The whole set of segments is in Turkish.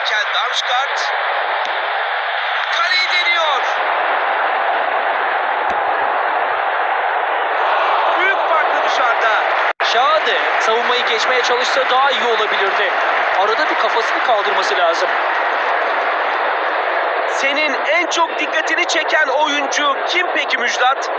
Mikel Damsgaard. Kaleyi deniyor. Büyük farklı dışarıda. Şahade savunmayı geçmeye çalışsa daha iyi olabilirdi. Arada bir kafasını kaldırması lazım. Senin en çok dikkatini çeken oyuncu kim peki Müjdat?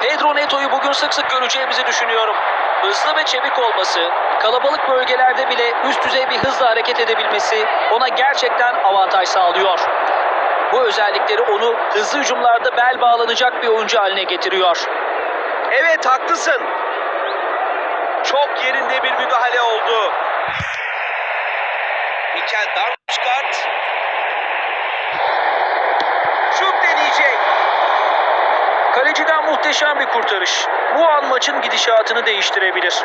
Pedro Neto'yu bugün sık sık göreceğimizi düşünüyorum. Hızlı ve çevik olması, kalabalık bölgelerde bile üst düzey bir hızla hareket edebilmesi ona gerçekten avantaj sağlıyor. Bu özellikleri onu hızlı hücumlarda bel bağlanacak bir oyuncu haline getiriyor. Evet haklısın. Çok yerinde bir müdahale oldu. Mikel Damsgaard. Şut deneyecek. Kaleciden muhteşem bir kurtarış. Bu an maçın gidişatını değiştirebilir.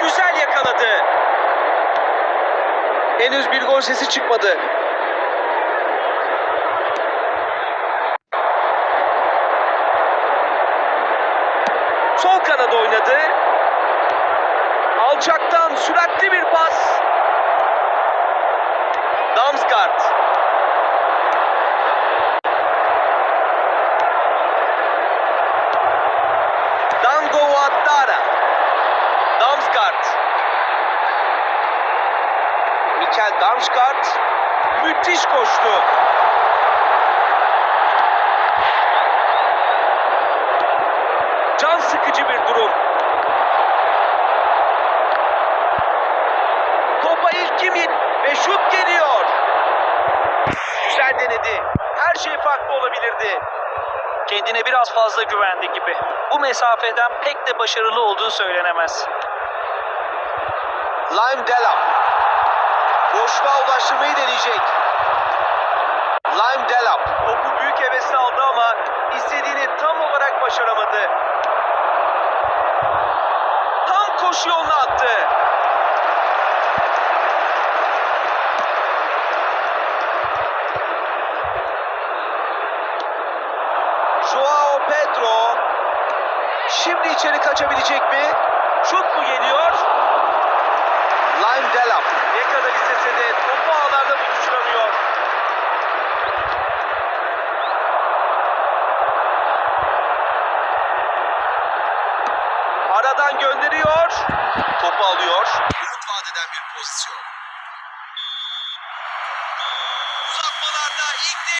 Güzel yakaladı. Henüz bir gol sesi çıkmadı. Sol kanada oynadı. Alçaktan süratli bir pas. Damsgaard. Dango Ouattara. Damsgaard. Mikel Damsgaard müthiş koştu. Can sıkıcı bir durum. Topa ilk kim ve şut geliyor. Denedi. Her şey farklı olabilirdi. Kendine biraz fazla güvendi gibi. Bu mesafeden pek de başarılı olduğu söylenemez. Lime Delap. Boşluğa ulaştırmayı deneyecek. Lime Delap. Topu büyük hevesle aldı ama istediğini tam olarak başaramadı. Tam koşu yoluna attı. Şimdi içeri kaçabilecek mi? Şut mu geliyor? Lime Delap. Ne kadar istese de topu ağlarda buluşturamıyor. Aradan gönderiyor. Topu alıyor. Umut vaat eden bir pozisyon. Uzatmalarda ilk